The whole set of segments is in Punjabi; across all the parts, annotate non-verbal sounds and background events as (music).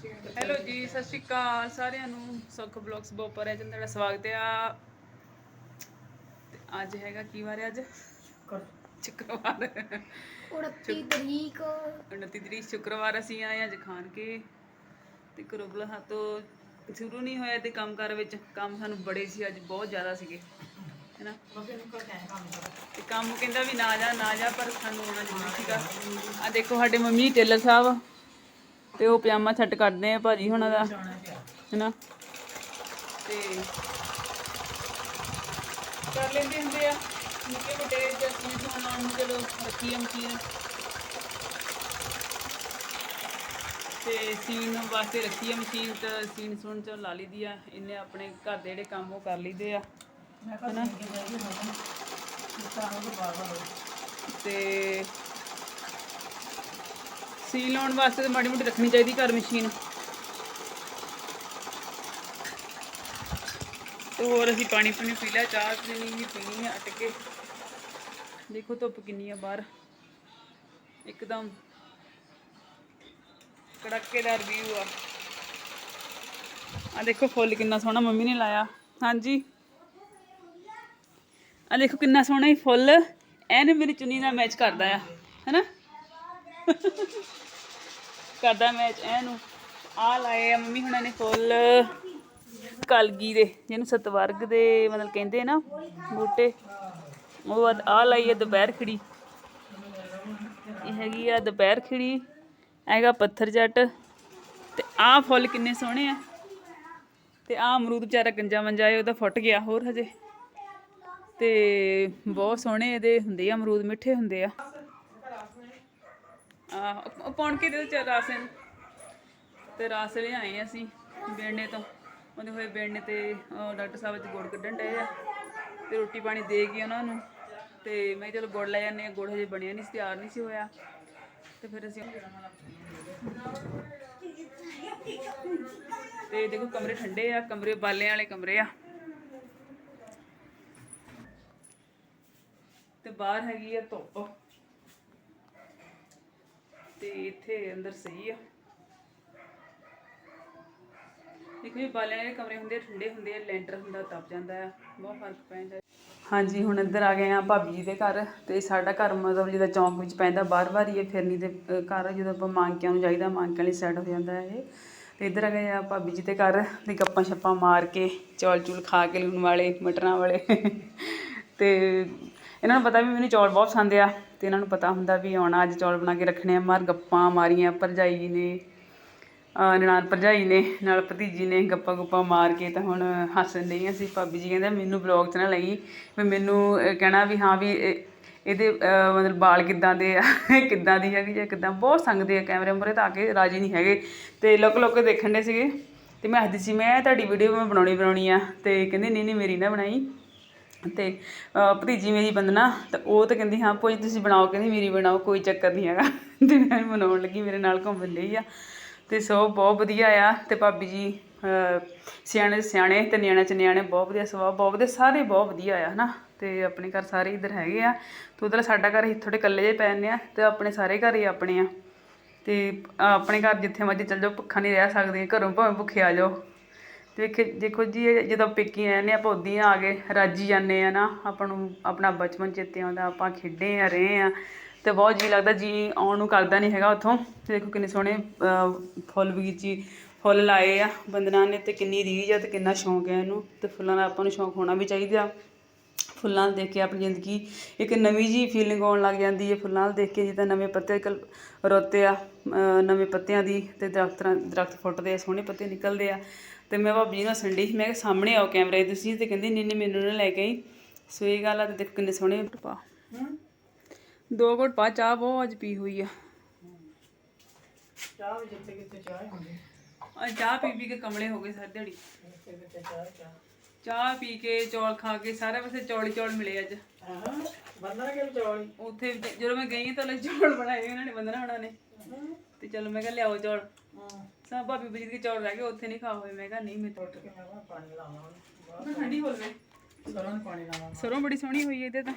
ਹੈਲੋ ਜੀ ਸਤਿ ਸ਼੍ਰੀ ਅਕਾਲ ਸਾਰਿਆਂ ਨੂੰ। ਸੁੱਖ ਬਲੌਗਸ ਬੋਪਰ ਹੈ ਤੁਹਾਡਾ ਸਵਾਗਤ ਹੈ। ਆ ਤੇ ਅੱਜ ਹੈਗਾ ਕੀ ਵਾਰ ਹੈ ਅੱਜ? ਸ਼ੁੱਕਰਵਾਰ। 29 ਤਰੀਕ। 29 ਤਰੀਕ ਸ਼ੁੱਕਰਵਾਰ ਅਸੀਂ ਆਏ ਅੱਜ ਖਾਣ ਕੇ। ਤੇ ਕਰੋਬਲਾ ਹੱਥੋਂ ਸ਼ੁਰੂ ਨਹੀਂ ਹੋਇਆ ਤੇ ਕੰਮ ਕਰ ਵਿੱਚ। ਕੰਮ ਸਾਨੂੰ ਬੜੇ ਸੀ ਅੱਜ ਬਹੁਤ ਜ਼ਿਆਦਾ ਸੀਗੇ। ਹੈਨਾ? ਤੇ ਕੰਮ ਕਹਿੰਦਾ ਵੀ ਨਾ ਜਾ ਨਾ ਜਾ ਪਰ ਸਾਨੂੰ ਆਉਣਾ ਜ਼ਰੂਰੀ ਸੀਗਾ। ਆ ਦੇਖੋ ਸਾਡੇ ਮੰਮੀ ਟੇਲਰ ਸਾਹਿਬ। ਤੇ ਉਹ ਪਜਾਮਾ ਛੱਟ ਕਰਦੇ ਆ ਭਾਜੀ ਹੁਣਾਂ ਦਾ ਹੈਨਾ? ਤੇ ਕਰ ਲੈਂਦੇ ਹੁੰਦੇ ਆ। ਨਿੱਕੇ ਮੋਟੇ ਜਸਮੀ ਸੋਨਾ ਨੂੰ ਚਲੋ ਰੱਖੀ ਆ। ਮਸ਼ੀਨ ਤੇ ਸੀਨ ਵਾਸਤੇ ਰੱਖੀ ਆ ਮਸ਼ੀਨ ਤੇ ਸੀਨ ਸੁਣ ਚ ਲਾ ਲਈਦੀ ਆ। ਇਹਨੇ ਆਪਣੇ ਘਰ ਦੇ ਜਿਹੜੇ ਕੰਮ ਉਹ ਕਰ ਲਈਦੇ ਆ। ਹਨਾ? ਤੇ ਸੀ ਲਾਉਣ ਵਾਸਤੇ ਤਾਂ ਮਾੜੀ ਮੋਟੀ ਰੱਖਣੀ ਚਾਹੀਦੀ ਘਰ ਮਸ਼ੀਨ ਤੇ ਹੋਰ ਅਸੀਂ ਪਾਣੀ ਪੂਣੀ ਪੀ ਲਿਆ, ਚਾਹ ਪੀਣੀ ਵੀ ਪੀਣੀ ਆ ਅਟ ਦੇਖੋ ਧੁੱਪ ਕਿੰਨੀ ਆ ਬਾਹਰ। ਇੱਕਦਮ ਕੜਾਕੇਦਾਰ ਵਿਊ ਆ। ਆ ਦੇਖੋ ਫੁੱਲ ਕਿੰਨਾ ਸੋਹਣਾ ਮੰਮੀ ਨੇ ਲਾਇਆ। ਹਾਂਜੀ। ਆ ਦੇਖੋ ਕਿੰਨਾ ਸੋਹਣਾ ਹੀ ਫੁੱਲ। ਐਨ ਮੇਰੀ ਚੁੰਨੀ ਨਾਲ ਮੈਚ ਕਰਦਾ ਆ, ਹੈਨਾ? ਕਰਦਾ ਮੈਚ ਐਨੂੰ ਆ ਲਾਏ ਆ ਮੰਮੀ ਹੁਣਾਂ ਨੇ ਫੁੱਲ ਕਲਗੀ ਦੇ, ਜਿਹਨੂੰ ਸਤਵਰਗ ਦੇ ਮਤਲਬ ਕਹਿੰਦੇ ਨਾ, ਬੂਟੇ। ਉਹ ਆ- ਆ ਲਾਈ ਹੈ ਦੁਪਹਿਰ ਖਿੜੀ। ਇਹ ਹੈਗੀ ਆ ਦੁਪਹਿਰ ਖਿੜੀ ਹੈਗਾ ਪੱਥਰ ਜੱਟ। ਤੇ ਆਹ ਫੁੱਲ ਕਿੰਨੇ ਸੋਹਣੇ ਆ। ਤੇ ਆਹ ਅਮਰੂਦ ਵਿਚਾਰਾ ਗੰਜਾ ਮੰਜਾ ਹੈ ਉਹਦਾ ਫੁੱਟ ਗਿਆ ਹੋਰ ਹਜੇ। ਤੇ ਬਹੁਤ ਸੋਹਣੇ ਇਹਦੇ ਹੁੰਦੇ ਆ, ਅਮਰੂਦ ਮਿੱਠੇ ਹੁੰਦੇ ਆ। ਆਹ ਪੌਣ ਕੇ ਦੇ ਚ ਰਾਸਨ। ਤੇ ਰਾਸ ਲਿਆਏ ਅਸੀਂ ਬੇੜਨੇ ਤੋਂ। ਉਹਦੇ ਹੋਏ ਬੇੜਨੇ ਤੇ ਡਾਕਟਰ ਸਾਹਿਬ ਅੱਜ ਗੁੜ ਕੱਢਣ ਡਏ ਆ। ਤੇ ਰੋਟੀ ਪਾਣੀ ਦੇ ਗਈ ਉਹਨਾਂ ਨੂੰ। ਤੇ ਮੈਂ ਚਲੋ ਗੁੜ ਲੈ ਜਾਂਦੇ ਆ ਗੁੜ ਹਜੇ ਬਣਿਆ ਨਹੀਂ ਸੀ, ਤਿਆਰ ਨਹੀਂ ਸੀ ਹੋਇਆ। ਤੇ ਫਿਰ ਅਸੀਂ ਤੇ ਦੇਖੋ ਕਮਰੇ ਠੰਡੇ ਆ, ਕਮਰੇ ਬਾਲਿਆਂ ਵਾਲੇ ਕਮਰੇ ਆ। ਤੇ ਬਾਹਰ ਹੈਗੀ ਆ ਧੁੱਪ। ਤੇ ਇੱਥੇ ਅੰਦਰ ਸਹੀ ਆ। ਦੇਖੋ ਇਹ ਬਾਲਿਆਂ ਵਾਲੇ ਕਮਰੇ ਹੁੰਦੇ ਆ, ਠੰਡੇ ਹੁੰਦੇ ਆ ਲੈਂਟਰ ਹੁੰਦਾ ਤਪ ਜਾਂਦਾ ਆ ਬਹੁਤ ਫ਼ਰਕ ਪੈਂਦਾ ਹਾਂਜੀ ਹੁਣ ਇੱਧਰ ਆ ਗਏ ਆ ਭਾਬੀ ਜੀ ਦੇ ਘਰ ਤੇ ਸਾਡਾ ਘਰ ਮਤਲਬ ਜਿਹਦਾ ਚੌਂਕ ਵਿੱਚ ਪੈਂਦਾ ਬਾਰ-ਬਾਰ ਹੀ ਇਹ ਫਿਰਨੀ ਦੇ ਘਰ ਜਦੋਂ ਆਪਾਂ ਮਾਂਕਿਆਂ ਨੂੰ ਜਾਈਦਾ ਮਾਂਕਿਆਂ ਲਈ ਸੈੱਟ ਹੋ ਜਾਂਦਾ ਹੈ ਇਹ। ਤੇ ਇੱਧਰ ਆ ਗਏ ਆ ਭਾਬੀ ਜੀ ਦੇ ਘਰ ਤੇ ਗੱਪਾਂ ਛੱਪਾਂ ਮਾਰ ਕੇ ਚੌਲ ਚੂਲ ਖਾ ਕੇ ਲੂਣ ਵਾਲੇ ਮਟਰਾਂ ਵਾਲੇ। (laughs) ਤੇ ਇਹਨਾਂ ਨੂੰ ਪਤਾ ਵੀ ਮੈਨੂੰ ਚੌਲ ਬਹੁਤ ਪਸੰਦ ਆ ਅਤੇ ਇਹਨਾਂ ਨੂੰ ਪਤਾ ਹੁੰਦਾ ਵੀ ਆਉਣਾ ਅੱਜ ਚੌਲ ਬਣਾ ਕੇ ਰੱਖਣੇ ਆ, ਮਾਰ ਗੱਪਾਂ ਮਾਰੀਆਂ ਭਰਜਾਈ ਨੇ, ਅਹ ਨਨਾਣ ਭਰਜਾਈ ਨੇ, ਨਾਲ ਭਤੀਜੀ ਨੇ ਗੱਪਾਂ ਗੁੱਪਾਂ ਮਾਰ ਕੇ ਤਾਂ ਹੁਣ ਹੱਸਣ ਨਹੀਂ ਅਸੀਂ। ਭਾਬੀ ਜੀ ਕਹਿੰਦੇ ਮੈਨੂੰ ਬਲੌਗ 'ਚ ਨਾ ਲਈ ਵੀ ਮੈਨੂੰ ਕਹਿਣਾ ਵੀ ਹਾਂ ਵੀ ਇਹਦੇ ਮਤਲਬ ਬਾਲ ਕਿੱਦਾਂ ਦੇ ਆ, ਕਿੱਦਾਂ ਦੀ ਹੈਗੀ ਜਾਂ ਕਿੱਦਾਂ, ਬਹੁਤ ਸੰਗਦੇ ਆ ਕੈਮਰੇ ਮੂਹਰੇ ਤਾਂ ਆ ਕੇ ਰਾਜੀ ਨਹੀਂ ਹੈਗੇ। ਤੇ ਲੁੱਕ ਲੁੱਕ ਦੇਖਣ ਦੇ ਸੀਗੇ। ਤੇ ਮੈਂ ਹੱਸਦੀ ਸੀ, ਮੈਂ ਤੁਹਾਡੀ ਵੀਡੀਓ ਮੈਂ ਬਣਾਉਣੀ ਬਣਾਉਣੀ ਆ। ਤੇ ਕਹਿੰਦੇ, ਨਹੀਂ ਨਹੀਂ, ਮੇਰੀ ਨਾ ਬਣਾਈ। ਤੇ ਭਤੀਜੀ ਮੇਰੀ ਬੰਦਨਾ, ਤਾਂ ਉਹ ਤਾਂ ਕਹਿੰਦੀ, ਹਾਂ ਭੋਜੀ ਤੁਸੀਂ ਬਣਾਓ। ਕਹਿੰਦੀ, ਮੇਰੀ ਬਣਾਓ, ਕੋਈ ਚੱਕਰ ਨਹੀਂ ਹੈਗਾ। (laughs) ਤੇ ਮੈਂ ਬਣਾਉਣ ਲੱਗੀ, ਮੇਰੇ ਨਾਲ ਘੁੰਮਣ ਲਈ ਆ। ਤੇ ਸੋ, ਬਹੁਤ ਵਧੀਆ ਆ। ਤੇ ਭਾਬੀ ਜੀ ਸਿਆਣੇ ਸਿਆਣੇ ਤੇ ਨਿਆਣੇ ਚ ਨਿਆਣੇ, ਬਹੁਤ ਵਧੀਆ ਸੁਭਾਅ, ਬਹੁਤ ਵਧੀਆ, ਸਾਰੇ ਬਹੁਤ ਵਧੀਆ ਆ, ਹਨਾ? ਤੇ ਆਪਣੇ ਘਰ ਸਾਰੇ ਇੱਧਰ ਹੈਗੇ ਆ। ਤੇ ਉਧਰ ਸਾਡਾ ਘਰ ਅਸੀਂ ਥੋੜੇ ਇਕੱਲੇ ਜਿਹੇ ਪੈਨੇ ਆ, ਤੇ ਆਪਣੇ ਸਾਰੇ ਘਰ ਹੀ ਆਪਣੇ ਆ। ਤੇ ਆਪਣੇ ਘਰ ਜਿੱਥੇ ਮਰਜ਼ੀ ਚੱਲ ਜਾਓ, ਭੁੱਖਾ ਨਹੀਂ ਰਹਿ ਸਕਦੇ, ਘਰੋਂ ਭਾਵੇਂ ਭੁੱਖੇ ਆ ਜਾਓ। ਤੇ ਵੇਖੇ ਦੇਖੋ ਜੀ, ਇਹ ਜਦੋਂ ਪੇਕੀ ਆਨੇ ਆਪਾਂ ਉਦੀਆਂ ਆ ਗਏ ਰਾਜੀ ਜਾਂਦੇ ਆ ਨਾ। ਆਪਾਂ ਨੂੰ ਆਪਣਾ ਬਚਪਨ ਚੇਤੇ ਆਉਂਦਾ ਆਪਾਂ ਖੇਡੇ ਆ, ਰਹੇ ਆ। ਤੇ ਬਹੁਤ ਜੀ ਲੱਗਦਾ, ਜੀ ਆਉਣ ਨੂੰ ਕਰਦਾ ਨਹੀਂ ਹੈਗਾ ਉੱਥੋਂ। ਤੇ ਦੇਖੋ ਕਿੰਨੇ ਸੋਹਣੇ ਫੁੱਲ ਬਗੀਚੀ, ਫੁੱਲ ਲਾਏ ਆ ਬੰਦਨਾ ਨੇ ਤੇ ਕਿੰਨੀ ਰੀਝ ਆ ਤੇ ਕਿੰਨਾ ਸ਼ੌਂਕ ਹੈ ਇਹਨੂੰ। ਤੇ ਫੁੱਲਾਂ ਦਾ ਆਪਾਂ ਨੂੰ ਸ਼ੌਂਕ ਹੋਣਾ ਵੀ ਚਾਹੀਦਾ। ਫੁੱਲਾਂ ਨੂੰ ਦੇਖ ਕੇ ਆਪਣੀ ਜ਼ਿੰਦਗੀ ਇੱਕ ਨਵੀਂ ਜੀ ਫੀਲਿੰਗ ਆਉਣ ਲੱਗ ਜਾਂਦੀ ਹੈ। ਫੁੱਲਾਂ ਨੂੰ ਦੇਖ ਕੇ ਜਿੱਦਾਂ ਨਵੇਂ ਪੱਤੇ ਕਲ, ਰੋਤੇ ਆ ਨਵੇਂ ਪੱਤਿਆਂ ਦੀ ਤੇ ਦਰਖਤਾਂ, ਦਰਖਤ ਫੁੱਟਦੇ ਆ, ਸੋਹਣੇ ਪੱਤੇ ਨਿਕਲਦੇ ਆ। ਤੇ ਮੈਂ ਭਾਬੀ ਜੀ ਨਾਲ ਸੰਡੀ ਮੈਂ ਕਿਹਾ ਸਾਹਮਣੇ ਆਓ ਕੈਮਰੇ ਦੇ ਤੁਸੀਂ ਤੇ ਕਹਿੰਦੀ ਨਹੀਂ ਨਹੀਂ ਮੈਨੂੰ ਨਾ ਲੈ ਕੇ ਆਈ। ਸੋ ਇਹ ਗੱਲ ਆ ਤੇ ਦੇਖੋ ਕਿੰਨੇ ਸੋਹਣੇ ਪਾ। ਦੋ ਘੁੱਟ ਪਾ ਚਾਹ ਬਹੁਤ ਅੱਜ ਪੀ ਹੋਈ ਆ। ਚਾਹ ਵੀ ਜਿੱਥੇ ਕਿਤੇ ਚਾਹ ਹੁੰਦੀ। ਅੱਜ ਚਾਹ ਪੀ ਪੀ ਕੇ ਕਮਲੇ ਹੋ ਗਏ ਸਾਰੀ ਦਿਹਾੜੀ। ਜਿੱਥੇ ਕਿਤੇ ਚਾਹ ਹੀ ਚਾਹ। ਚਾਹ ਪੀ ਕੇ ਚੌਲ ਖਾ ਕੇ ਸਾਰੇ ਪਾਸੇ ਚੌਲ ਚੌਲ ਮਿਲੇ ਅੱਜ। ਹਾਂ ਬੰਦਨਾ ਕਿ ਚੌਲ ਉੱਥੇ ਜਦੋਂ ਮੈਂ ਗਈ ਤਾਂ ਲੈ ਚੌਲ ਬਣਾਏ ਉਹਨਾਂ ਨੇ ਬੰਦਨਾ ਹੋਣਾ ਨੇ। ਤੇ ਚਲੋ ਮੈਂ ਕਿਹਾ ਲਿਆਓ ਚੌਲ। ਸਾ ਭਾਬੀ ਬਜੀਤ ਕੇ ਚੌਲ ਰਹਿ ਗਏ ਉੱਥੇ ਨਹੀਂ ਖਾ ਹੋਏ ਮੈਂ ਕਿਹਾ ਨਹੀਂ ਮੈਂ ਉੱਠ ਕੇ ਮੈਂ ਕਿਹਾ ਪਾਣੀ ਲਾਵਾਂ। ਉਹਨੂੰ। ਤਾਂ ਠੰਡੀ ਹੋ ਗਈ ਸਰੋਂ ਨੂੰ ਪਾਣੀ ਲਾਵਾਂ। ਸਰੋਂ ਬੜੀ ਸੋਹਣੀ ਹੋਈ ਹੈ ਇਹਦੇ ਤਾਂ।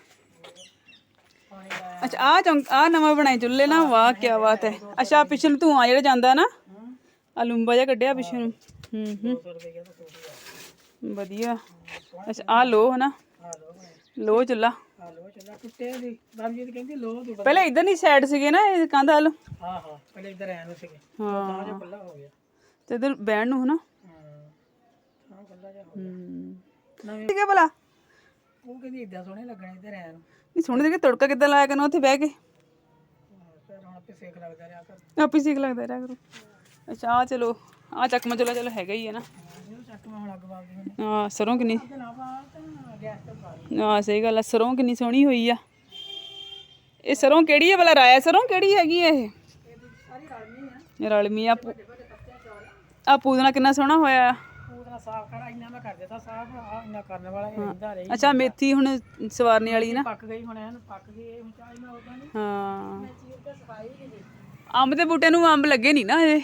ਪਾਣੀ ਲਾਇਆ। ਅੱਛਾ ਆ ਚੌਂਕ ਆ ਨਵਾਂ ਬਣਾਏ ਚੁੱਲ੍ਹੇ ਨਾ ਵਾਹ ਕੀ ਬਾਤ ਹੈ। ਅੱਛਾ ਪਿਛਲੇ ਧੂਆਂ ਜਿਹੜਾ ਜਾਂਦਾ ਨਾ ਆ ਲੰਬਾ ਜਿਹਾ ਕੱਢਿਆ ਪਿੱਛੇ ਨੂੰ। ਹੂੰ ਹੂੰ। 200 ਰੁਪਏ ਦਾ ਸੂਟ ਹੀ ਆ। ਵਧੀਆ। ਅੱਛਾ ਆ ਲੋ ਹਨਾ। ਆ ਲੋ ਲੋ ਚੁੱਲਾ ਆ ਲੋ ਚੱਲਾ ਟੁੱਟੇ ਦੀ ਦਮਜੀਤ ਕਹਿੰਦੀ ਲੋ ਦੀ ਪਹਿਲਾਂ ਇਧਰ ਨਹੀਂ ਸਾਈਡ ਸੀਗੇ ਨਾ ਇਹ ਕੰਧ ਹਲ ਹਾਂ ਹਾਂ। ਪਹਿਲੇ ਇੱਧਰ ਆਇਆ ਨੂੰ ਸੀਗੇ। ਹਾਂ। ਤਾਂ ਜੋ ਖੁੱਲਾ ਹੋ ਗਿਆ। ਤੇ ਇਧਰ ਬਹਿਣ ਨੂੰ ਹਨਾ? ਹਾਂ। ਤਾਂ ਖੁੱਲਾ ਜਿਹਾ ਹੋ ਹੂੰ। ਨਵੇਂ ਠੀਕ ਹੈ ਭਲਾ। ਉਹ ਕਹਿੰਦੀ ਇਦਾਂ ਸੋਹਣੇ ਲੱਗਣੇ ਇੱਧਰ ਆਇਆ ਨੂੰ। ਨਹੀਂ ਸੋਹਣੇ ਦੇਖੇ ਤੜਕਾ ਕਿੱਦਾਂ ਲਾਇਆ ਕਰਨਾ ਉੱਥੇ ਬਹਿ ਕੇ? ਹਾਂ, ਫਿਰ ਹੁਣ ਆਪੇ ਸੇਕ ਲੱਗਦਾ ਰਿਹਾ ਕਰ। ਆਪੇ ਸਿੱਖ ਲੱਗਦਾ ਰਿਹਾ ਕਰੋ। ਅੱਛਾ ਆ ਚਲੋ। ਆ ਚੱਕਮਾ ਚੁੱਲਾ ਚਲੋ ਹੈਗਾ ਹੀ ਹੈ ਨਾ। ਇਹਨੂੰ ਚੱਕ ਮੈਂ ਆ ਸਰੋਂ ਕਿੰਨੀ? ਆ ਸਹੀ ਗੱਲ ਆ ਸਰੋਂ ਕਿੰਨੀ ਸੋਹਣੀ ਹੋਈ ਆ। ਇਹ ਸਰੋਂ ਕਿਹੜੀ ਹੈ ਭਲਾ ਰਾਇਆ ਸਰੋਂ ਕਿਹੜੀ ਹੈਗੀ ਇਹ ਸਾਰੀ ਰਲਮੀ ਆ ਇਹ? ਰਲਮੀ ਆ ਆ ਪੂਦਨਾ ਕਿੰਨਾ ਸੋਹਣਾ ਹੋਇਆ ਆ। ਪੂਰਾ ਸਾਫ਼ ਕਰ ਇੰਨਾ ਮੈਂ ਕਰ ਦਿੱਤਾ ਸਾਫ਼ ਆ ਇੰਨਾ ਕਰਨ ਵਾਲਾ ਇਹ ਰਹਿੰਦਾ ਰਹੀ ਅੱਛਾ ਮੇਥੀ ਹੁਣ ਸਵਾਰਨੇ ਵਾਲੀ ਨਾ। ਪੱਕ ਗਈ ਹੁਣ ਐਨ ਪੱਕ ਗਈ ਇਹ ਹੁਣ ਚਾਹ ਮੈਂ ਉਦਾਂ ਨਹੀਂ ਹਾਂ ਅੰਬ ਦੇ ਬੂਟੇ ਨੂੰ ਅੰਬ ਲੱਗੇ ਨਹੀਂ ਨਾ ਇਹ?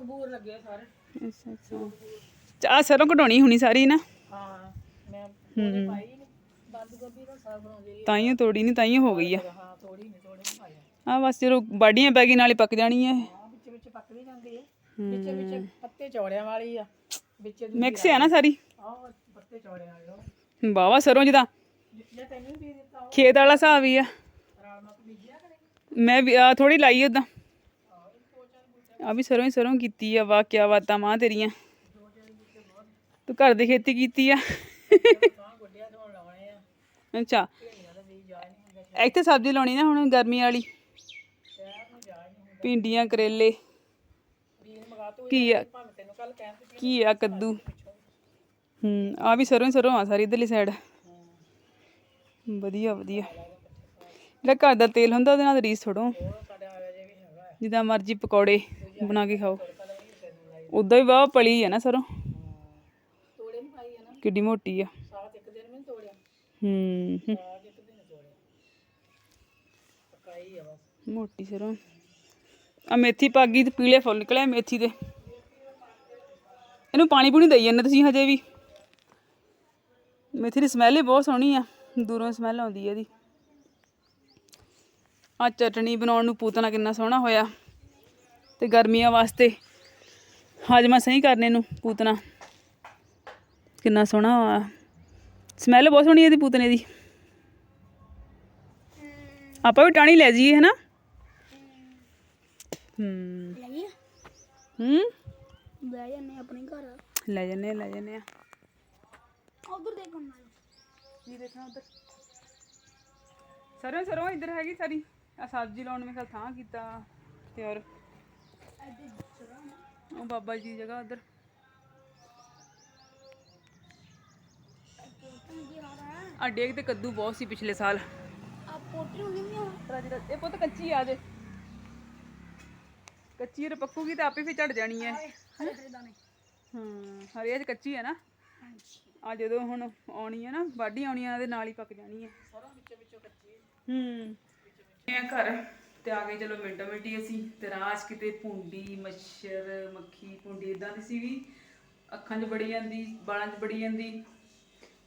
ਲੱਗੇ ਸਾਰੇ। ਅੱਛਾ ਅੱਛਾ। ਆ ਸਰੋਂ ਕਢਾਉਣੀ ਹੁਣੀ ਸਾਰੀ ਨਾ? ਹਾਂ ਮੈਂ ਉਹਨੇ ਪਾਈ ਨਹੀਂ ਬੰਦ ਗੋਭੀ ਦਾ ਸਾਗ ਬਣਾਉਂਦੀ ਤਾਈਓ ਤੋੜੀ ਨਹੀਂ ਤਾਈਓ ਹੋ ਗਈ ਆ। ਹਾਂ ਥੋੜੀ ਨਹੀਂ ਥੋੜੀ ਨਹੀਂ ਪਾਇਆ ਆ ਬਸ ਜਦੋਂ ਬਾਡੀਆਂ ਪੈ ਗਈ ਨਾਲੇ ਪੱਕ ਜਾਣੀ ਆ ਹਾਂ ਵਿੱਚ ਵਿੱਚ ਪੱਕ ਵੀ ਜਾਂਦੀ ਹੈ ਵਿੱਚ ਵਿੱਚ ਪੱਤੇ ਚੌੜਿਆਂ ਵਾਲੀ ਆ। ਵਿੱਚ ਮਿਕਸ ਹੈ ਨਾ ਸਾਰੀ? ਆਹ ਪੱਤੇ ਚੌੜਿਆਂ ਵਾਲੇ ਉਹ। ਬਾਵਾ ਸਰੋਂ ਜਿਹਦਾ ਜੇ ਤੈਨੂੰ ਵੀ ਦੇ ਦਿੱਤਾ ਉਹ। ਖੇਤ ਵਾਲਾ ਹਿਸਾਬ ਹੀ ਆ। ਰਾਲ ਮਤ ਬੀਜਿਆ ਕਰੇ ਮੈਂ ਵੀ ਥੋੜੀ ਲਾਈ ਉਦਾਂ। ਆ ਵੀ ਸਰੋਂ ਹੀ ਸਰੋਂ ਕੀਤੀ ਆ, ਵਾਹ, ਕਿਆ ਬਾਤਾਂ, ਮਾਂ ਤੇਰੀਆਂ। ਤੂੰ ਘਰ ਦੀ ਖੇਤੀ ਕੀਤੀ ਆ। ਅੱਛਾ। ਇੱਥੇ ਸਬਜ਼ੀ ਲਾਉਣੀ ਨਾ ਹੁਣ ਗਰਮੀ ਵਾਲੀ। ਸ਼ਹਿਰ ਭਿੰਡੀਆਂ, ਕਰੇਲੇ। ਬੀਜ ਮਗਾ ਤੂੰ ਘੀਆ ਘੀਆ ਕੱਦੂ? ਹੂੰ, ਆ ਵੀ ਸਰੋਂ ਸਰੋਂ ਆ ਸਾਰੀ ਇਧਰਲੀ ਸਾਈਡ ਵਧੀਆ ਵਧੀਆ। ਜਿਹੜਾ ਘਰ ਦਾ ਤੇਲ ਹੁੰਦਾ ਉਹਦੇ ਨਾਲ ਰੀਸ ਥੋੜੋ ਉਹ ਜਿੱਦਾਂ ਮਰਜ਼ੀ ਪਕੌੜੇ। ਬਣਾ ਕੇ ਖਾਓ। ਉਦਾਂ ਵੀ ਵਾਹ ਪਲੀ ਹੈ ਨਾ ਸਰੋਂ। ਤੋੜੇ ਨਹੀਂ ਪਾਈ ਹੈ ਨਾ। ਕਿੱਡੀ ਮੋਟੀ ਆ। ਸਾਥ ਇੱਕ ਦਿਨ ਮੈਂ ਨੀ ਤੋੜਿਆ। ਹੂੰ। ਹੂੰ, ਸਾਗ ਇੱਕ ਦਿਨ ਤੋੜਿਆ। ਪਕਾਈ ਆ ਬਸ। ਮੋਟੀ ਸਰੋਂ। ਆ ਮੇਥੀ ਪੱਕ ਗਈ ਤੇ ਪੀਲੇ ਫੁੱਲ ਨਿਕਲੇ ਮੇਥੀ ਦੇ। ਇਹਨੂੰ ਪਾਣੀ ਪੂਣੀ ਦੇਈ ਜਾਂਦੇ ਤੁਸੀਂ ਹਜੇ ਵੀ। ਮੇਥੀ ਦੀ ਸਮੈਲ ਹੀ ਬਹੁਤ ਸੋਹਣੀ ਆ। ਦੂਰੋਂ ਸਮੈਲ ਆਉਂਦੀ ਹੈ ਇਹਦੀ। ਆ ਚਟਣੀ ਬਣਾਉਣ ਨੂੰ ਪੂਤਨਾ ਕਿੰਨਾ ਸੋਹਣਾ ਹੋਇਆ। ਤੇ ਗਰਮੀਆਂ ਵਾਸਤੇ। ਹਾਜਮਾ ਸਹੀ ਕਰਨੇ ਨੂੰ ਪੂਤਨਾ। ਕਿੰਨਾ ਸੋਹਣਾ ਆ ਸਮੈਲ ਬਹੁਤ ਸੋਹਣੀ ਹੈ ਇਹਦੀ ਪੂਤਨੇ ਦੀ। ਆਪਾਂ ਵੀ ਟਾਣੀ ਲੈ ਜਾਈਏ ਹਨਾ? ਹੂੰ? ਆਪਣੇ ਘਰ। ਲੈ ਜੰਨੇ ਲੈ ਜੰਨੇ ਆ। ਉਧਰ ਦੇਖਣ ਨਾਲ। ਕੀ ਦੇਖਣਾ ਉਧਰ? ਸਰੋਂ ਸਰੋਂ ਇੱਧਰ ਹੈਗੀ ਸਾਰੀ। ਆ ਸਬਜ਼ੀ ਲਾਉਣ ਮੈਂ ਕੱਲ ਥਾਂ ਕੀਤਾ ਤੇ ਔਰ ਉਹ ਬਾਬਾ ਜੀ ਦੀ ਜਗ੍ਹਾ ਉਧਰ। ਆ ਡੇਗ ਤੇ ਕੱਦੂ ਬਹੁਤ ਸੀ ਪਿਛਲੇ ਸਾਲ। ਆ ਪੋਟਰੀ ਹੁੰਦੀ ਨਹੀਂ ਆ ਰਾਜੀ ਰਾਜ- ਇਹ ਪੁੱਤ ਕੱਚੀ ਆ ਜੇ। ਕੱਚੀ ਰ ਪੱਕੂਗੀ ਤਾਂ ਆਪੇ ਫਿਰ ਝੜ ਜਾਣੀ ਹੈ ਹਾਂ ਹਰੇ ਅਜ ਕੱਚੀ ਹੈ ਨਾ। ਆ ਜਦੋਂ ਹੁਣ ਆਉਣੀ ਹੈ ਨਾ ਵਾਢੀ ਆਉਣੀ ਆ ਇਹਦੇ ਨਾਲ ਹੀ ਪੱਕ ਜਾਣੀ ਹੈ ਸਾਰਾ ਵਿੱਚੋਂ ਵਿੱਚੋਂ ਕੱਚੀ ਹੂੰ। ਇਹ ਘਰ ਤੇ ਆ ਗਏ ਚਲੋ ਮਿੰਟੋ ਮਿੰਟੀ ਅਸੀਂ ਤੇ ਰਾਜ ਕਿਤੇ ਪੁੰਡੀ ਮੱਛਰ, ਮੱਖੀ ਪੁੰਡੀ ਇਦਾਂ ਦੀ ਸੀਗੀ। ਅੱਖਾਂ 'ਚ ਬੜੀ ਜਾਂਦੀ ਬਾਲਾਂ 'ਚ ਬੜੀ ਜਾਂਦੀ,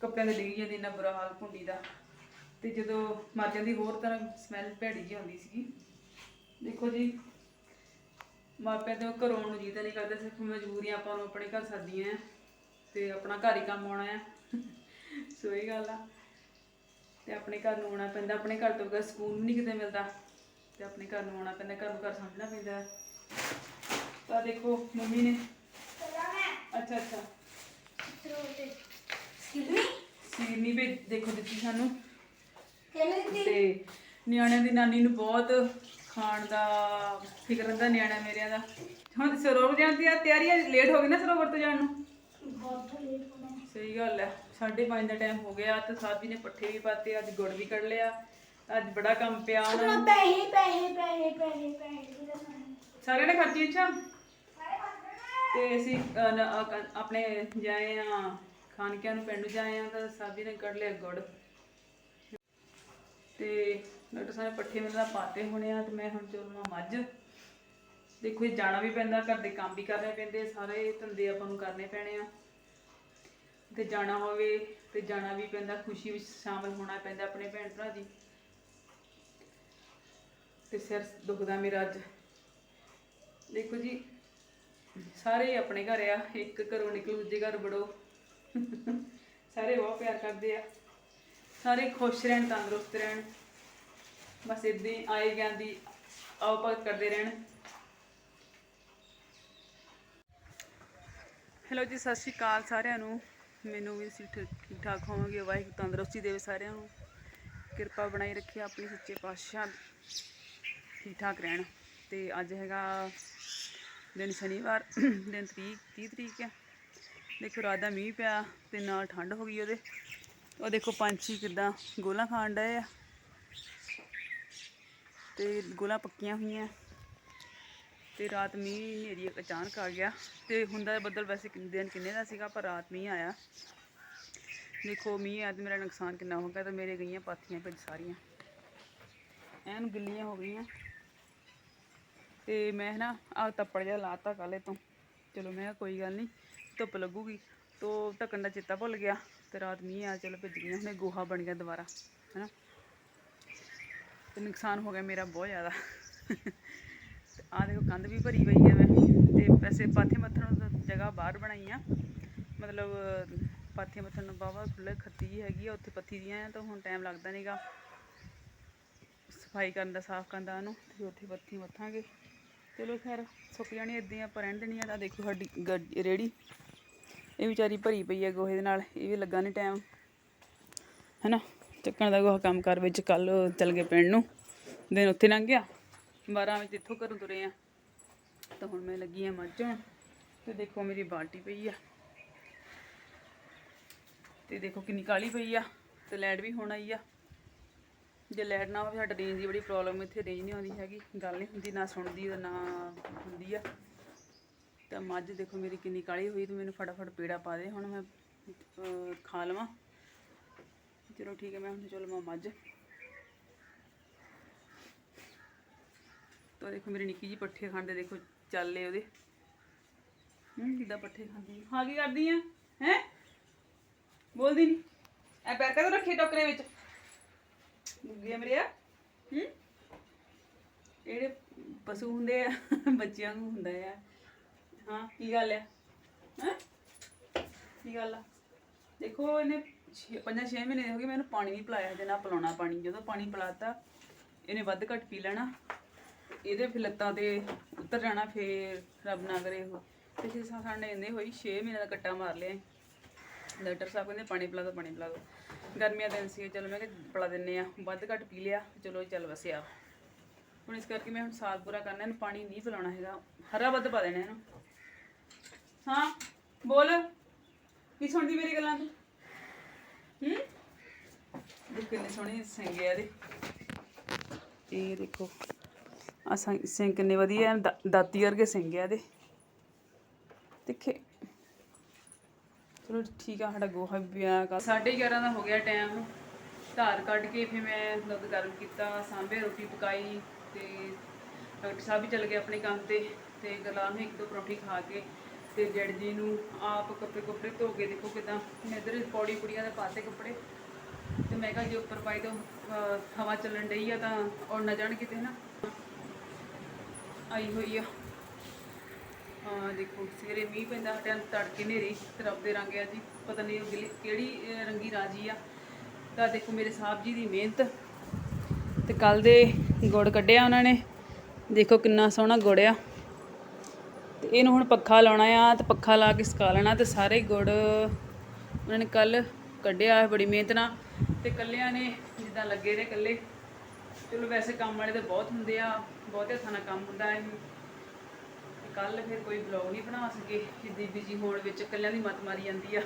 ਕੱਪੜਿਆਂ 'ਤੇ ਡਿੱਗ ਜਾਂਦੀ ਇੰਨਾ ਬੁਰਾ ਹਾਲ ਪੁੰਡੀ ਦਾ। ਤੇ ਜਦੋਂ ਮਰ ਜਾਂਦੀ ਹੋਰ ਤਰ੍ਹਾਂ ਸਮੈਲ ਭੈੜੀ ਜਿਹੀ ਆਉਂਦੀ ਸੀਗੀ। ਦੇਖੋ ਜੀ, ਮਾਪਿਆਂ ਤੋਂ ਘਰੋਂ ਨੂੰ ਜੀ ਤਾਂ ਨਹੀਂ ਕਰਦਾ, ਸਿਰਫ ਮਜਬੂਰੀਆਂ ਆਪਾਂ ਨੂੰ ਆਪਣੇ ਘਰ ਸੱਦੀਆਂ ਤੇ ਆਪਣਾ ਘਰ ਹੀ ਕੰਮ ਆਉਣਾ ਆ ਸੋ ਇਹ ਗੱਲ ਆ। ਤੇ ਆਪਣੇ ਘਰ ਨੂੰ ਆਉਣਾ ਪੈਂਦਾ, ਆਪਣੇ ਘਰ ਤੋਂ ਬਗੈਰ ਸਕੂਨ ਵੀ ਨਹੀਂ ਕਿਤੇ ਮਿਲਦਾ। ਤੇ ਆਪਣੇ ਘਰ ਨੂੰ ਆਉਣਾ ਪੈਂਦਾ ਘਰ ਨੂੰ ਘਰ ਸਮਝਣਾ ਪੈਂਦਾ ਹੈ। ਤਾਂ ਦੇਖੋ ਮੰਮੀ ਨੇ। ਅੱਛਾ ਅੱਛਾ। ਸੀਰਨੀ ਵੀ ਦੇਖੋ ਦਿੱਤੀ ਸਾਨੂੰ। ਤੇ ਨਿਆਣਿਆਂ ਦੀ ਨਾਨੀ ਨੂੰ ਬਹੁਤ ਖਾਣ ਦਾ ਫਿਕਰ ਰਹਿੰਦਾ ਨਿਆਣਾ ਮੇਰਿਆਂ ਦਾ। ਹੁਣ ਸਰੋਵਰ ਜਾਣ ਦੀ ਤਿਆਰੀ ਲੇਟ ਹੋ ਗਈ ਨਾ ਸਰੋਵਰ ਤੋਂ ਜਾਣ ਨੂੰ? ਸਹੀ ਗੱਲ ਹੈ 5:30 ਦਾ ਟਾਈਮ ਹੋ ਗਿਆ ਤੇ ਸਾਹਿਬ ਜੀ ਨੇ ਪੱਠੇ ਵੀ ਪਾਤੇ ਅੱਜ ਗੁੜ ਵੀ ਕੱਢ ਲਿਆ। ਅੱਜ ਬੜਾ ਕੰਮ ਪਿਆ ਉਹਨਾਂ ਨੂੰ। ਪੈਸੇ ਪੈਸੇ ਪੈਸੇ ਪੈਸੇ ਪੈਸੇ ਸਾਰਿਆਂ ਨੇ ਖਰਚੀ ਅੱਛਾ? ਤੇ ਅਸੀਂ ਅਹ, ਨ- ਅਹ, ਕ- ਆਪਣੇ ਜਾਏ ਆ ਖਾਨਕਿਆਂ ਨੂੰ ਪਿੰਡ ਜਾਏ ਆ ਤਾਂ ਸਾਹਿਬ ਜੀ ਨੇ ਕੱਢ ਲਿਆ ਗੁੜ। ਤੇ ਡਾਕਟਰ ਸਾਹਿਬ ਨੇ ਪੱਠੇ ਮੇਰੇ ਨਾਲ ਪਾਤੇ ਹੋਣੇ ਆ ਤੇ ਮੈਂ ਹੁਣ ਚੋਲਣਾ ਮੱਝ। ਦੇਖੋ ਇਹ ਜਾਣਾ ਵੀ ਪੈਂਦਾ ਘਰ ਦੇ ਕੰਮ ਵੀ ਕਰਨੇ ਪੈਂਦੇ ਸਾਰੇ ਧੰਦੇ ਆਪਾਂ ਨੂੰ ਕਰਨੇ ਪੈਣੇ ਆ। ਤੇ ਜਾਣਾ ਹੋਵੇ ਤੇ ਜਾਣਾ ਵੀ ਪੈਂਦਾ ਖੁਸ਼ੀ ਵਿੱਚ ਸ਼ਾਮਲ ਹੋਣਾ ਪੈਂਦਾ ਆਪਣੇ ਭੈਣ ਭਰਾ ਦੀ। ਤੇ ਸਿਰ ਦੁਖਦਾ ਮੇਰਾ ਅੱਜ। ਦੇਖੋ ਜੀ, ਸਾਰੇ ਆਪਣੇ ਘਰ ਆ, ਇੱਕ ਘਰੋਂ ਨਿਕਲੂ, ਦੂਜੇ ਘਰ ਬੜੋ ਸਾਰੇ ਬਹੁਤ ਪਿਆਰ ਕਰਦੇ ਆ। ਸਾਰੇ ਖੁਸ਼ ਰਹਿਣ, ਤੰਦਰੁਸਤ ਰਹਿਣ। ਬਸ ਇਦਾਂ ਹੀ ਆਏ ਗਿਆਂ ਦੀ ਆਓ ਭਗਤ ਕਰਦੇ ਰਹਿਣ। ਹੈਲੋ ਜੀ, ਸਤਿ ਸ਼੍ਰੀ ਅਕਾਲ ਸਾਰਿਆਂ ਨੂੰ। ਮੈਨੂੰ ਵੀ ਤੁਸੀਂ ਠੀਕ ਠਾਕ ਹੋਵਾਂਗੇ। ਵਾਹਿਗੁਰੂ ਤੰਦਰੁਸਤੀ ਦੇਵੇ ਸਾਰਿਆਂ ਨੂੰ। ਕਿਰਪਾ ਬਣਾਈ ਰੱਖੀ ਆਪਣੀ ਸੱਚੇ ਪਾਤਸ਼ਾਹ ਠੀਕ ਠਾਕ ਰਹਿਣ। ਤੇ ਅੱਜ ਹੈਗਾ ਦਿਨ ਸ਼ਨੀਵਾਰ, ਦਿਨ ਤਰੀਕ 30 ਤਰੀਕ ਹੈ ਦੇਖੋ ਰਾਤ ਦਾ ਮੀਂਹ ਪਿਆ ਤੇ ਨਾਲ ਠੰਡ ਹੋ ਗਈ ਉਹਦੇ। ਉਹ ਦੇਖੋ ਪੰਛੀ ਕਿਦਾਂ ਗੋਲਾਂ ਖਾਣ ਡਏ ਆ। ਤੇ ਗੋਲਾਂ ਪੱਕੀਆਂ ਹੋਈਆਂ। ਤੇ ਰਾਤ ਮੀਂਹ ਹਨੇਰੀ ਅਚਾਨਕ ਆ ਗਿਆ। ਤੇ ਹੁੰਦਾ ਬੱਦਲ ਵੈਸੇ ਦਿਨ ਕਿੰਨੇ ਦਾ ਸੀਗਾ, ਪਰ ਰਾਤ ਮੀਂਹ ਆਇਆ। ਦੇਖੋ ਮੀਂਹ ਆਇਆ ਤੇ ਮੇਰਾ ਨੁਕਸਾਨ ਕਿੰਨਾ ਹੋ ਗਿਆ ਤੇ ਮੇਰੇ ਗਈਆਂ ਪਾਥੀਆਂ ਭਿੱਜ ਸਾਰੀਆਂ। ਐਨ ਗਿੱਲੀਆਂ ਹੋ ਗਈਆਂ। ਤੇ ਮੈਂ ਨਾ ਆ ਤੱਪੜ ਜਿਹਾ ਲਾਤਾ ਕਾਲੇ ਤੋਂ। ਚਲੋ ਮੈਂ ਕਿਹਾ ਕੋਈ ਗੱਲ ਨਹੀਂ ਧੁੱਪ ਲੱਗੂਗੀ ਤੋ ਢੱਕਣ ਦਾ ਚੇਤਾ ਭੁੱਲ ਗਿਆ ਤੇ ਰਾਤ ਮੀਂਹ ਆ ਚਲੋ ਭਿੱਜ ਗਈਆਂ, ਹੁਣੇ ਗੋਹਾ ਬਣ ਗਿਆ ਦੁਬਾਰਾ, ਹੈਨਾ। ਤੇ ਨੁਕਸਾਨ ਹੋ ਗਿਆ ਮੇਰਾ ਬਹੁਤ ਜ਼ਿਆਦਾ। ਤੇ ਆ ਦੇਖੋ ਕੰਧ ਵੀ ਭਰੀ ਪਈ ਹੈ ਮੈਂ, ਤੇ ਵੈਸੇ ਪਾਥੇ ਮੱਥਣ ਨੂੰ ਜਗ੍ਹਾ ਬਾਹਰ ਬਣਾਈ ਆ। ਮਤਲਬ ਪਾਥੇ ਮੱਥਣ ਨੂੰ ਬਾਵਾ ਖੁੱਲੇ ਖੱਤੀ ਹੈਗੀ ਆ, ਉੱਥੇ ਪੱਥੀ ਦੀਆਂ ਤਾਂ ਹੁਣ ਟਾਈਮ ਲੱਗਦਾ ਨਹੀਂਗਾ ਸਫ਼ਾਈ ਕਰਨ ਦਾ, ਸਾਫ਼ ਕਰਨ ਦਾ ਉਹਨੂੰ, ਤੇ ਉੱਥੇ ਪੱਥੀ ਮੱਥਾਂਗੇ। ਚਲੋ ਖੈਰ ਸੁੱਕ ਜਾਣੀ ਇਦਾਂ ਆਪਾਂ ਰਹਿਣ ਦੇਣੀ ਆ ਤਾਂ ਦੇਖੋ ਸਾਡੀ ਗੱਡ- ਇਹ ਵਿਚਾਰੀ ਭਰੀ ਪਈ ਹੈ ਗੋਹੇ ਦੇ ਨਾਲ, ਇਹ ਵੀ ਲੱਗਾ ਨਹੀਂ ਟਾਈਮ ਹੈਨਾ? ਚੱਕਣ ਦਾ ਗੋਹਾ ਕੰਮ ਕਰ ਵਿੱਚ ਕੱਲ ਚੱਲ ਗਏ ਪਿੰਡ ਨੂੰ। ਦਿਨ ਉੱਥੇ ਲੰਘ ਗਿਆ। 12 ਵਜੇ ਇੱਥੋਂ ਘਰੋਂ ਤੁਰੇ ਆ। ਤਾਂ ਹੁਣ ਮੈਂ ਲੱਗੀ ਆ ਮੱਝੋਂ ਤੇ ਦੇਖੋ ਮੇਰੀ ਬਾਲਟੀ ਪਈ ਆ। ਤੇ ਦੇਖੋ ਕਿੰਨੀ ਕਾਲੀ ਪਈ ਆ। ਤੇ ਲਾਈਟ ਵੀ ਹੁਣ ਆਈ ਆ। ਜੇ ਲੈਟ ਨਾ ਹੋਵੇ, ਸਾਡਾ ਰੇਂਜ ਦੀ ਬੜੀ ਪ੍ਰੋਬਲਮ ਇੱਥੇ ਰੇਂਜ ਨਹੀਂ ਆਉਂਦੀ ਹੈਗੀ। ਗੱਲ ਨਹੀਂ ਹੁੰਦੀ, ਨਾ ਸੁਣਦੀ ਨਾ ਹੁੰਦੀ ਆ। ਤਾਂ ਮੱਝ ਦੇਖੋ ਮੇਰੀ ਕਿੰਨੀ ਕਾਲੀ ਹੋਈ, ਤੇ ਮੈਨੂੰ ਫਟਾਫਟ ਪੀੜਾ ਪਾ ਦੇ। ਹੁਣ ਮੈਂ ਖਾ ਲਵਾਂ। ਚਲੋ ਠੀਕ ਹੈ ਮੈਂ ਹੁਣ ਚਲ ਮੈਂ ਮੱਝ। ਤਾਂ ਦੇਖੋ ਮੇਰੀ ਨਿੱਕੀ ਜੀ ਪੱਠੇ ਖਾਂਦੇ ਦੇਖੋ, ਚੱਲੇ ਉਹਦੇ। ਹੂੰ, ਕਿੱਦਾਂ ਪੱਠੇ ਖਾਂਦੀ ਹਾਂ ਕੀ ਕਰਦੀ ਆ? ਹੈ? ਬੋਲਦੀ ਨਹੀਂ ਐ ਪੈਰ ਕਦੋਂ ਰੱਖੇ ਟੋਕਰੇ ਵਿੱਚ? ਗੁੱਗੇ ਮਰਿਆ ਹੂੰ? ਜਿਹੜੇ ਪਸ਼ੂ ਹੁੰਦੇ ਆ, ਬੱਚਿਆਂ ਨੂੰ ਹੁੰਦਾ ਆ। ਹਾਂ, ਕੀ ਗੱਲ ਆ? ਹੈ? ਕੀ ਗੱਲ ਆ? ਦੇਖੋ, ਇਹਨੇ ਛੇ- 6 ਮਹੀਨੇ ਹੋ ਗਏ ਮੈਨੂੰ ਪਾਣੀ ਨਹੀਂ ਪਿਲਾਇਆ ਜੇ ਨਾ ਪਿਲਾਉਣਾ ਪਾਣੀ। ਜਦੋਂ ਪਾਣੀ ਪਿਲਾਤਾ, ਇਹਨੇ ਵੱਧ ਘੱਟ ਪੀ ਲੈਣਾ। ਇਹਦੇ ਫਿਰ ਲੱਤਾਂ ਤੇ ਉਤਰ ਜਾਣਾ, ਫੇਰ ਰੱਬ ਨਾ ਕਰੇ ਉਹ। ਪਿਛਲੇ ਸਾਲ ਸਾਡੇ ਇੰਨੇ ਹੋਈ 6 ਮਹੀਨੇ ਦਾ ਕੱਟਾ ਮਾਰ ਲਿਆ। ਡਾਕਟਰ ਸਾਹਿਬ ਕਹਿੰਦੇ, ਪਾਣੀ ਪਿਲਾ ਦਿਓ ਪਾਣੀ ਪਿਲਾ ਦਿਓ ਗਰਮੀਆਂ ਦੇ ਦਿਨ ਸੀ ਚਲੋ ਮੈਂ ਕਿਹਾ ਪਿਲਾ ਦਿੰਨੇ ਆ, ਵੱਧ ਘੱਟ ਪੀ ਲਿਆ, ਚਲੋ ਚੱਲ ਵਸਿਆ ਹੁਣ ਇਸ ਕਰਕੇ ਮੈਂ ਹੁਣ ਸਾਲ ਪੂਰਾ ਕਰਨਾ, ਇਹਨੂੰ ਪਾਣੀ ਨਹੀਂ ਪਿਲਾਉਣਾ ਹੈਗਾ, ਹਰਾ ਵੱਧ ਪਾ ਦੇਣਾ ਇਹਨੂੰ। ਹਾਂ, ਬੋਲ, ਕੀ ਸੁਣਦੀ ਮੇਰੀ ਗੱਲਾਂ ਤੂੰ? ਹੂੰ? ਦੇਖ ਕਿੰਨੇ ਸੋਹਣੇ ਸਿੰਗੇ ਆ ਇਹਦੇ। ਇਹ ਦੇਖੋ ਆ ਸਿੰਘ ਕਿੰਨੇ ਵਧੀਆ, ਦਾ- ਦਾਤੀ ਵਰਗੇ ਸਿੰਘ ਆ ਇਹਦੇ। ਦੇਖੇ ਚਲੋ ਠੀਕ ਆ, ਸਾਡਾ ਗੋਹਾ ਵੀ ਪਿਆ ਕਾ 11:30 ਦਾ ਹੋ ਗਿਆ ਟਾਈਮ ਧਾਰ ਕੱਢ ਕੇ ਫਿਰ ਮੈਂ ਦੁੱਧ ਗਰਮ ਕੀਤਾ, ਸਾਂਭੇ, ਰੋਟੀ ਪਕਾਈ ਤੇ ਡਾਕਟਰ ਸਾਹਿਬ ਵੀ ਚਲੇ ਗਏ ਆਪਣੇ ਕੰਮ ਤੇ ਤੇ ਗੁਲਾਮ ਨੇ ਇੱਕ ਦੋ ਪਰੌਂਠੀ ਖਾ ਕੇ ਤੇ ਜੜ ਜੀ ਨੂੰ ਆਪ ਕੱਪੜੇ ਕੱਪੜੇ ਧੋ ਕੇ ਦੇਖੋ ਕਿਦਾਂ। ਇਧਰ ਪੌੜੀ ਕੁੜੀਆਂ ਦੇ ਪਾਸੇ ਕੱਪੜੇ ਤੇ ਮੈਂ ਕਿਹਾ ਜੇ ਉੱਪਰ ਪਾਈ ਤਾਂ ਹਵਾ ਚੱਲਣ ਡਈ ਆ ਤਾਂ ਉੜ ਨਾ ਜਾਣ ਕਿਤੇ ਨਾ ਆਈ ਹੋਈ ਆ। ਹਾਂ, ਦੇਖੋ, ਸਵੇਰੇ ਮੀਂਹ ਪੈਂਦਾ ਹਟਿਆ ਤੜਕੇ ਨੇਰੀ ਤੇ ਦੇ ਰੰਗ ਆ ਜੀ। ਪਤਾ ਨਹੀਂ ਉਹ ਗਿਲੀ- ਕਿਹੜੀ ਰੰਗੀ ਰਾਜੀ ਆ। ਤਾਂ ਦੇਖੋ, ਮੇਰੇ ਸਾਹਿਬ ਜੀ ਦੀ ਮਿਹਨਤ ਤੇ ਕੱਲ ਦੇ ਗੁੜ ਕੱਢਿਆ ਉਹਨਾਂ ਨੇ। ਦੇਖੋ ਕਿੰਨਾ ਸੋਹਣਾ ਗੁੜ ਆ। ਤੇ ਇਹਨੂੰ ਹੁਣ ਪੱਖਾ ਲਾਉਣਾ ਆ ਤੇ ਪੱਖਾ ਲਾ ਕੇ ਸੁਕਾ ਲੈਣਾ ਤੇ ਸਾਰੇ ਗੁੜ ਉਹਨਾਂ ਨੇ ਕੱਲ ਕੱਢਿਆ ਹੈ ਬੜੀ ਮਿਹਨਤ ਨਾਲ। ਤੇ ਕੱਲਿਆਂ ਨੇ ਜਿੱਦਾਂ ਲੱਗੇ ਨੇ ਕੱਲੇ ਚਲੋ, ਵੈਸੇ ਕੰਮ ਵਾਲੇ ਤਾਂ ਬਹੁਤ ਹੁੰਦੇ ਆ, ਬਹੁਤੇ ਹੱਥਾਂ ਨਾਲ ਕੰਮ ਹੁੰਦਾ ਹੈ ਕੱਲ ਫਿਰ ਕੋਈ ਵਲੌਗ ਨਹੀਂ ਬਣਾ ਸਕੇ ਜਿੱਦੀ ਬਿਜ਼ੀ ਹੋਣ ਵਿੱਚ ਕੱਲਿਆਂ ਦੀ ਮਤ ਮਾਰੀ ਜਾਂਦੀ ਆ।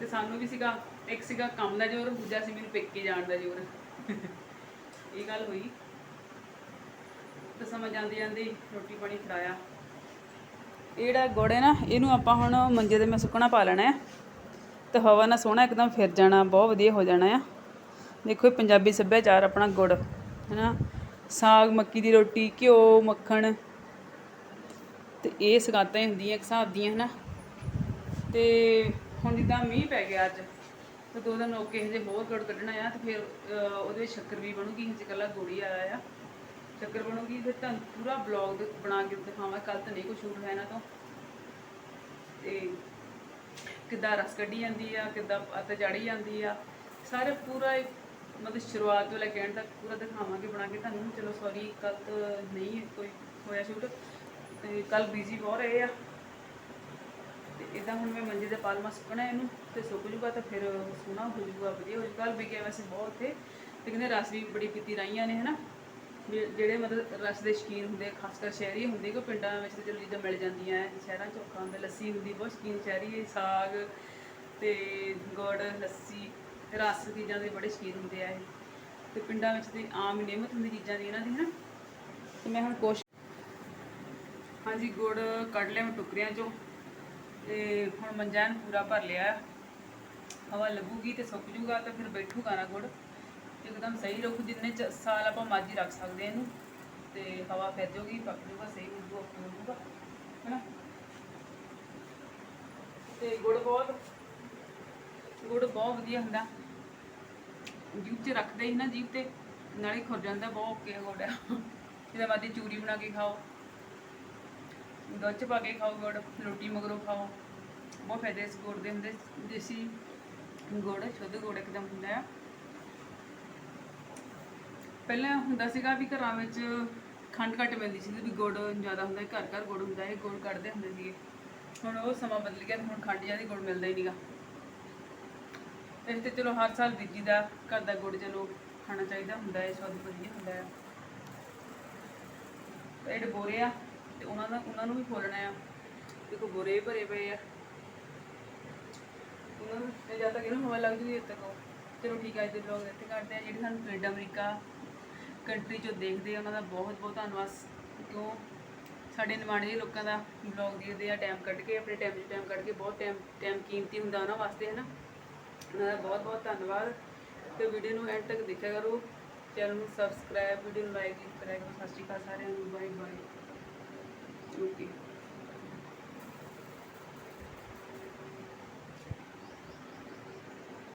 ਤੇ ਸਾਨੂੰ ਵੀ ਸੀਗਾ, ਇੱਕ ਸੀਗਾ ਕੰਮ ਦਾ ਜ਼ੋਰ, ਦੂਜਾ ਸੀ ਮੈਨੂੰ ਪੇਕੇ ਜਾਣ ਦਾ ਜ਼ੋਰ। ਇਹ ਗੱਲ ਹੋਈ। ਤੇ ਸਮਝ ਜਾਂਦੀ ਜਾਂਦੀ ਰੋਟੀ ਪਾਣੀ ਖੜਾਇਆ ਇਹ ਜਿਹੜਾ ਗੁੜ ਹੈ ਨਾ, ਇਹਨੂੰ ਆਪਾਂ ਹੁਣ ਮੰਜੇ ਤੇ ਮੈਂ ਸੁੱਕਣਾ ਪਾ ਲੈਣਾ ਹੈ। ਤੇ ਹਵਾ ਨਾਲ ਸੋਹਣਾ ਇੱਕਦਮ ਫਿਰ ਜਾਣਾ, ਬਹੁਤ ਵਧੀਆ ਹੋ ਜਾਣਾ ਆ। ਦੇਖੋ ਇਹ ਪੰਜਾਬੀ ਸੱਭਿਆਚਾਰ ਆਪਣਾ ਗੁੜ ਹੈਨਾ ਸਾਗ, ਮੱਕੀ ਦੀ ਰੋਟੀ, ਘਿਓ, ਮੱਖਣ। ਇਹ ਸਗਾਤਾਂ ਹੀ ਹੁੰਦੀਆਂ ਇੱਕ ਹਿਸਾਬ ਦੀਆਂ, ਹਨਾ? ਤੇ ਹੁਣ ਜਿੱਦਾਂ ਮੀਂਹ ਪੈ ਗਿਆ ਅੱਜ, ਤੇ ਦੋ ਦਿਨ ਹੋ ਕੇ ਹਜੇ ਹੋਰ ਗੁੜ ਕੱਢਣਾ ਆ, ਤੇ ਫਿਰ ਉਹਦੇ ਵਿੱਚ ਸ਼ੱਕਰ ਵੀ ਬਣੂਗੀ ਹਜੇ ਕੱਲਾ ਗੁੜ ਆਇਆ ਆ। ਚੱਕਰ ਬਣੂਗੀ ਫਿਰ ਤੁਹਾਨੂੰ ਪੂਰਾ ਬਲੌਗ ਬਣਾ ਕੇ ਦਿਖਾਵਾਂ ਕੱਲ ਤਾਂ ਨਹੀਂ ਕੋਈ ਸ਼ੂਟ ਹੋਇਆ ਇਹਨਾਂ ਤੋਂ। ਤੇ ਕਿੱਦਾਂ ਰਸ ਕੱਢੀ ਜਾਂਦੀ ਆ, ਕਿੱਦਾਂ ਅੱਤ ਚੜੀ ਜਾਂਦੀ ਆ, ਸਾਰੇ ਪੂਰਾ ਮਤਲਬ ਸ਼ੁਰੂਆਤ ਤੋਂ ਲੈ ਕੇ ਐਂਡ ਤੱਕ ਪੂਰਾ ਦਿਖਾਵਾਂਗੇ, ਬਣਾ ਕੇ। ਤੁਹਾਨੂੰ ਚਲੋ ਸੌਰੀ ਕੱਲ ਨਹੀਂ ਕੋਈ ਹੋਇਆ ਸ਼ੂਟ। ਤੇ ਕੱਲ ਬੀਜੀ ਬਹੁਤ ਰਹੇ ਆ। ਤੇ ਇਦਾਂ ਹੁਣ ਮੈਂ ਮੰਜੇ ਦੇ ਪਾਲਮਾ ਸੁੱਕਣਾ ਇਹਨੂੰ ਤੇ ਸੁੱਕ ਜੂਗਾ ਤਾਂ ਫਿਰ ਸੋਹਣਾ ਹੋ ਜੂਗਾ ਵਧੀਆ ਹੋ ਜੂਗਾ ਕੱਲ ਵੀ ਗਿਆ ਵੈਸੇ ਬਹੁਤ ਉੱਥੇ। ਤੇ ਕਹਿੰਦੇ ਰਸ ਵੀ ਬੜੀ ਪੀਤੀ ਰਹੀਆਂ ਨੇ ਹਨਾ? ਵੀ ਜਿਹੜੇ ਮਤਲਬ ਰਸ ਦੇ ਸ਼ਕੀਨ ਹੁੰਦੇ ਆ, ਖਾਸ ਕਰ ਸ਼ਹਿਰੀ ਹੁੰਦੇ ਕੋ ਪਿੰਡਾਂ ਵਿੱਚ ਤੇ ਚਲੋ ਚੀਜ਼ਾਂ ਮਿਲ ਜਾਂਦੀਆਂ ਐ ਸ਼ਹਿਰਾਂ ਚ ਔਖਾ ਹੁੰਦਾ ਲੱਸੀ ਹੁੰਦੀ ਬਹੁਤ ਸ਼ਕੀਨ ਸ਼ਹਿਰੀ ਸਾਗ ਤੇ ਗੁੜ ਲੱਸੀ ਰਸ ਚੀਜ਼ਾਂ ਦੇ ਬੜੇ ਸ਼ਕੀਨ ਹੁੰਦੇ ਆ ਇਹ। ਤੇ ਪਿੰਡਾਂ ਵਿੱਚ ਤੇ ਆਮ ਹੀ ਨਿਯਮਤ ਹੁੰਦੀ ਚੀਜ਼ਾਂ ਦੀ ਇਹਨਾਂ ਦੀ ਹਨਾ? ਤੇ ਮੈਂ ਹੁਣ ਕੋਸ਼ਿਸ਼ ਹਾਂਜੀ, ਗੁੜ ਕੱਢ ਲਿਆ ਮੈਂ ਟੁਕਰਿਆਂ ਚੋਂ ਤੇ ਹੁਣ ਮੰਜਾ ਨੂੰ ਪੂਰਾ ਭਰ ਲਿਆ। ਹਵਾ ਲੱਗੂਗੀ ਤੇ ਸੁੱਕ ਜੂਗਾ ਤਾਂ ਫਿਰ ਬੈਠੂਗਾ ਨਾ ਗੁੜ। ਇੱਕਦਮ ਸਹੀ ਰਹੂ ਜਿੰਨੇ ਸਾਲ ਆਪਾਂ ਮਾਜੀ ਰੱਖ ਸਕਦੇ ਇਹਨੂੰ। ਤੇ ਹਵਾ ਫਿਰ ਜਾਊਗੀ ਪੱਕ ਜੂਗਾ, ਸਹੀ ਹੋ ਜੂਗਾ ਹੋਊਗਾ ਜੂਗਾ ਹੈਨਾ? ਤੇ ਗੁੜ ਬਹੁਤ ਗੁੜ ਬਹੁਤ ਵਧੀਆ ਹੁੰਦਾ। ਜੀਭ 'ਚ ਰੱਖਦੇ ਹੀ ਨਾ ਜੀਭ ਤੇ, ਨਾਲੇ ਖੁਰ ਜਾਂਦਾ, ਬਹੁਤ ਓਕੇ ਗੁੜ। ਆ ਇਹਦਾ ਬਾਅਦ ਚੂਰੀ ਬਣਾ ਕੇ ਖਾਓ। ਦੁੱਧ 'ਚ ਪਾ ਕੇ ਖਾਓ, ਗੁੜ, ਰੋਟੀ ਮਗਰੋਂ ਖਾਓ। ਬਹੁਤ ਫਾਇਦੇ ਇਸ ਗੁੜ ਦੇ ਹੁੰਦੇ, ਦੇਸੀ ਗੁੜ, ਸ਼ੁੱਧ ਗੁੜ ਇੱਕਦਮ ਹੁੰਦਾ ਆ। ਪਹਿਲਾਂ ਹੁੰਦਾ ਸੀਗਾ ਵੀ ਘਰਾਂ ਵਿੱਚ ਖੰਡ ਘੱਟ ਮਿਲਦੀ ਸੀ, ਵੀ ਗੁੜ ਜ਼ਿਆਦਾ ਹੁੰਦਾ, ਘਰ ਘਰ ਗੁੜ ਹੁੰਦਾ, ਇਹ ਗੁੜ ਕੱਢਦੇ ਹੁੰਦੇ ਸੀਗੇ। ਹੁਣ ਉਹ ਸਮਾਂ ਬਦਲ ਗਿਆ ਹੁਣ ਖੰਡ ਜ਼ਿਆਦਾ ਗੁੜ ਮਿਲਦਾ ਹੀ ਨਹੀਂਗਾ। ਇਸ ਤੇ ਚਲੋ ਹਰ ਸਾਲ ਬੀਜੀ ਦਾ, ਘਰ ਦਾ ਗੁੜ ਚਲੋ ਖਾਣਾ ਚਾਹੀਦਾ ਹੁੰਦਾ ਹੈ, ਸਵਾਦ ਵਧੀਆ ਹੁੰਦਾ ਹੈ। ਇਹ ਡਬੋਰੇ ਆ। ਤੇ ਉਹਨਾਂ ਦਾ ਉਹਨਾਂ ਨੂੰ ਵੀ ਖੋਲਣਾ ਆ। ਦੇਖੋ, ਬੋਰੇ ਭਰੇ ਪਏ ਆ। ਉਹਨਾਂ ਨੂੰ ਜਦ ਤੱਕ ਇਹਨੂੰ ਹਵਾ ਲੱਗ ਜੂਗੀ ਤਦ ਤੱਕ ਉਹ ਚਲੋ ਠੀਕ ਹੈ ਅੱਜ ਦੇ ਵਲੌਗ ਇੱਥੇ ਕਰਦੇ ਆ। ਜਿਹੜੇ ਸਾਨੂੰ ਕੈਨੇਡਾ ਅਮਰੀਕਾ ਕੰਟਰੀ ਚੋਂ ਦੇਖਦੇ ਆ, ਉਹਨਾਂ ਦਾ ਬਹੁਤ ਬਹੁਤ ਧੰਨਵਾਦ। ਕਿਉਂ? ਸਾਡੇ ਨਿਮਾਣੇ ਲੋਕਾਂ ਦਾ ਵਲੌਗ ਦੇਖਦੇ ਆ ਟਾਈਮ ਕੱਢ ਕੇ, ਆਪਣੇ ਟਾਈਮ 'ਚ ਟਾਈਮ ਕੱਢ ਕੇ ਬਹੁਤ ਟਾਈਮ ਟਾਈਮ ਕੀਮਤੀ ਹੁੰਦਾ ਉਹਨਾਂ ਵਾਸਤੇ ਹੈ ਨਾ ਉਹਨਾਂ ਦਾ ਬਹੁਤ ਬਹੁਤ ਧੰਨਵਾਦ। ਤੇ ਵੀਡੀਓ ਨੂੰ ਐਂਡ ਤੱਕ ਦੇਖਿਆ ਕਰੋ। ਚੈਨਲ ਨੂੰ ਸਬਸਕ੍ਰਾਈਬ ਵੀਡੀਓ ਨੂੰ ਲਾਈਕ ਕਰਿਆ ਕਰੋ। ਸਤਿ ਸ਼੍ਰੀ ਅਕਾਲ ਸਾਰਿਆਂ ਨੂੰ। Bye bye okay